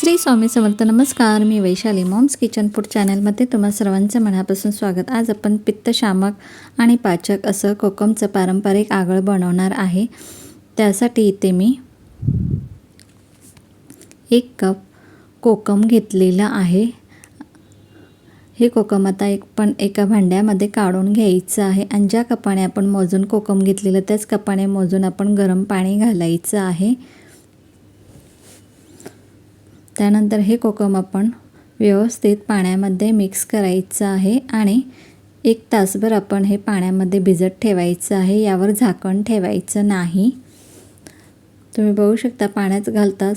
श्री स्वामी समर्थ नमस्कार. मी Vaishali moms kitchen food चॅनलमध्ये तुम्हा सर्वांचं मनापासून स्वागत. आज आपण पित्तशामक आणि पाचक असं कोकमचं पारंपरिक आगळ बनवणार आहे. त्यासाठी इथे मी एक कप कोकम घेतलेलं आहे. हे कोकम आता एक पण एका भांड्यामध्ये काढून घ्यायचं आहे आणि ज्या कपाने आपण मोजून कोकम घेतलेलं त्याच कपाने मोजून आपण गरम पाणी घालायचं आहे. त्यानंतर हे कोकम आपण व्यवस्थित पाण्यामध्ये मिक्स करायचं आहे आणि एक तासभर आपण हे पाण्यामध्ये भिजत ठेवायचं आहे. यावर झाकण ठेवायचं नाही. तुम्ही बघू शकता पाण्यात घालताच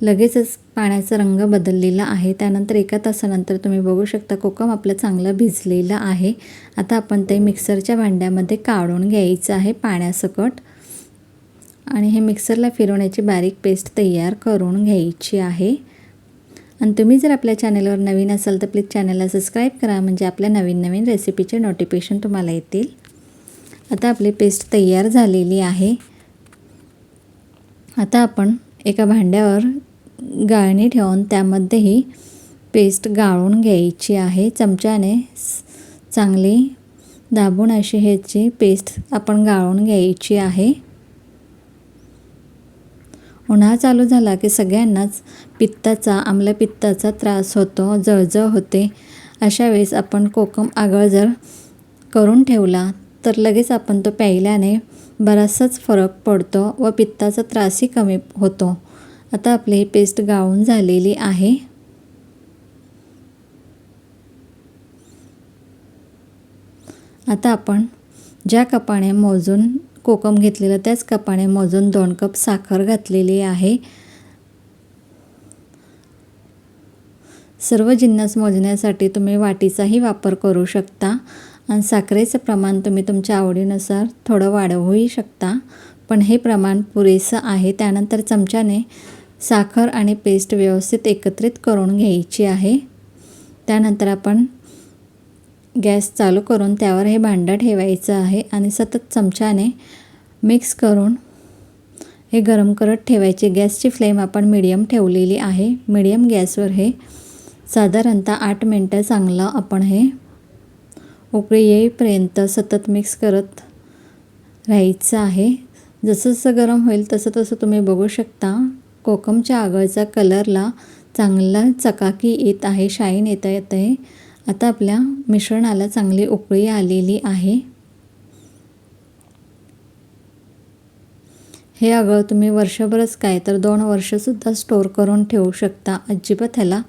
लगेचच पाण्याचा रंग बदललेला आहे. त्यानंतर एका तासानंतर तुम्ही बघू शकता कोकम आपलं चांगलं भिजलेलं आहे. आता आपण ते मिक्सरच्या भांड्यामध्ये काढून घ्यायचं आहे पाण्यासकट. आणि हे मिक्सरला फिरवण्याची बारीक पेस्ट तयार करून घ्यायची आहे. आणि तुम्ही जर आपल्या चॅनलवर नवीन असाल तर प्लीज चॅनलला सबस्क्राईब करा म्हणजे आपल्या नवीन नवीन रेसिपीचे नोटिफिकेशन तुम्हाला येतील. आता आपली पेस्ट तयार झालेली आहे. आता आपण एका भांड्यावर गाळणी ठेवून त्यामध्ये ही पेस्ट गाळून घ्यायची आहे. चमच्याने चांगली दाबून अशी ह्याची पेस्ट आपण गाळून घ्यायची आहे. उन्हाळा चालू झाला की सगळ्यांनाच पित्ताचा आम्लपित्ताचा त्रास होतो जळजळ होते. अशा वेळेस आपण कोकम आगळ जर करून ठेवला तर लगेच आपण तो प्यायल्याने बराचसाच फरक पडतो व पित्ताचा त्रासही कमी होतो. आता आपली ही पेस्ट गाळून झालेली आहे. आता आपण ज्या कपाने मोजून कोकम घेतलेलं त्याच कपाने मोजून दोन कप साखर घातलेली आहे. सर्व जिन्नस मोजण्यासाठी तुम्ही वाटीचाही वापर करू शकता आणि साखरेचं प्रमाण तुम्ही तुमच्या आवडीनुसार थोडं वाढवूही शकता. पण हे प्रमाण पुरेसं आहे. त्यानंतर चमच्याने साखर आणि पेस्ट व्यवस्थित एकत्रित करून घ्यायची आहे. त्यानंतर आपण गॅस चालू करून त्यावर हे भांडं ठेवायचं आहे आणि सतत चमच्याने मिक्स करून हे गरम करत ठेवायचे. गॅसची फ्लेम आपण मिडियम ठेवलेली आहे. मिडियम गॅसवर हे साधारणतः आठ मिनटं चांगलं आपण हे उकळी येईपर्यंत सतत मिक्स करत राहायचं आहे. जसं जसं गरम होईल तसं तसं तुम्ही बघू शकता कोकमच्या आगळचा कलरला चांगला चकाकी येत आहे शाईन येता येत आहे. आता आपल्या मिश्रणाला चांगली उकळी आलेली आहे. हे आगळ तुम्ही वर्षभरच काय तर दोन वर्षसुद्धा स्टोर करून ठेवू शकता. अजिबात ह्याला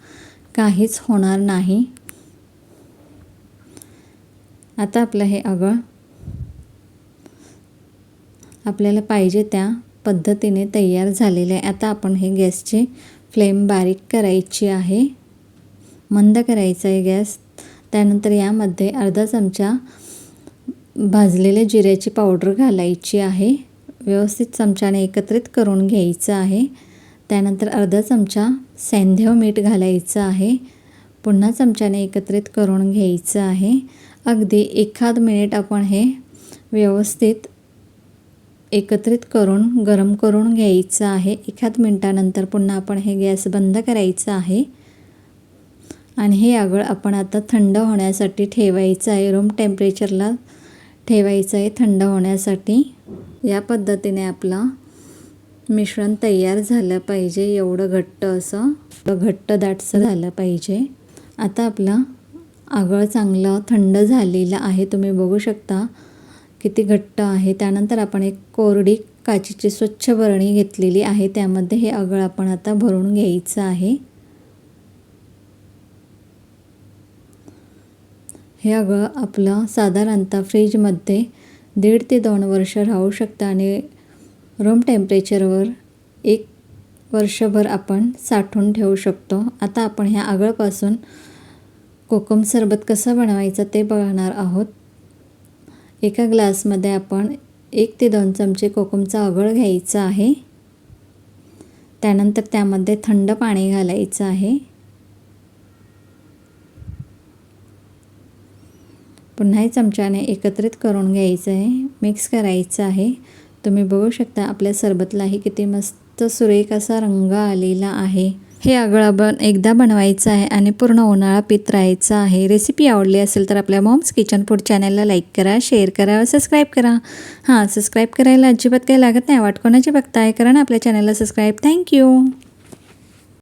काहीच होणार नाही. आता आपलं हे आगळ आपल्याला पाहिजे त्या पद्धतीने तयार झालेले आहे. आता आपण हे गॅसची फ्लेम बारीक करायची आहे. मंद करायचं आहे गॅस. त्यानंतर यामध्ये अर्धा चमचा भाजलेल्या जिऱ्याची पावडर घालायची आहे. व्यवस्थित चमच्याने एकत्रित करून घ्यायचं आहे. त्यानंतर अर्धा चमचा सैंधव मीठ घालायचं आहे. पुन्हा चमच्याने एकत्रित करून घ्यायचं आहे. अगदी एखाद मिनिट आपण हे व्यवस्थित एकत्रित करून गरम करून घ्यायचं आहे. एखाद मिनटानंतर पुन्हा आपण हे गॅस बंद करायचं आहे. आणि हे आगळ आपण आता थंड होण्यासाठी ठेवायचं आहे. रूम टेम्परेचरला ठेवायचं आहे थंड होण्यासाठी. या पद्धतीने आपलं मिश्रण तयार झालं पाहिजे. एवढं घट्ट असं घट्ट दाटसं झालं पाहिजे. आता आपलं आगळ चांगलं थंड झालेलं आहे. तुम्ही बघू शकता किती घट्ट आहे. त्यानंतर आपण एक कोरडी काचीची स्वच्छ बरणी घेतलेली आहे. त्यामध्ये हे आगळ आपण आता भरून घ्यायचं आहे. हे आगळ आपलं साधारणतः फ्रीजमध्ये दीड ते दोन वर्ष राहू शकतं आणि रूम टेम्परेचरवर एक वर्षभर आपण साठवून ठेवू शकतो. आता आपण ह्या आगळपासून कोकम सरबत कसं बनवायचं ते बघणार आहोत. एका ग्लासमध्ये आपण एक ते दोन चमचे कोकमचा आगळ घ्यायचा आहे. त्यानंतर त्यामध्ये थंड पाणी घालायचं आहे. पुन्हाही चमच्याने एकत्रित करून घ्यायचं आहे. मिक्स करायचं आहे. तुम्ही बघू शकता आपल्या सरबतलाही किती मस्त सुरेख असा रंग आलेला आहे. हे आगळं बन एकदा बनवायचं आहे आणि पूर्ण उन्हाळा पित राहायचा आहे. रेसिपी आवडली असेल तर आपल्या मॉम्स किचन फूड चॅनलला लाईक करा शेअर करा सबस्क्राईब करा. हां सबस्क्राईब करायला अजिबात काही लागत नाही. वाट कोणाची बघताय? करा ना आपल्या चॅनलला सबस्क्राईब. थँक्यू.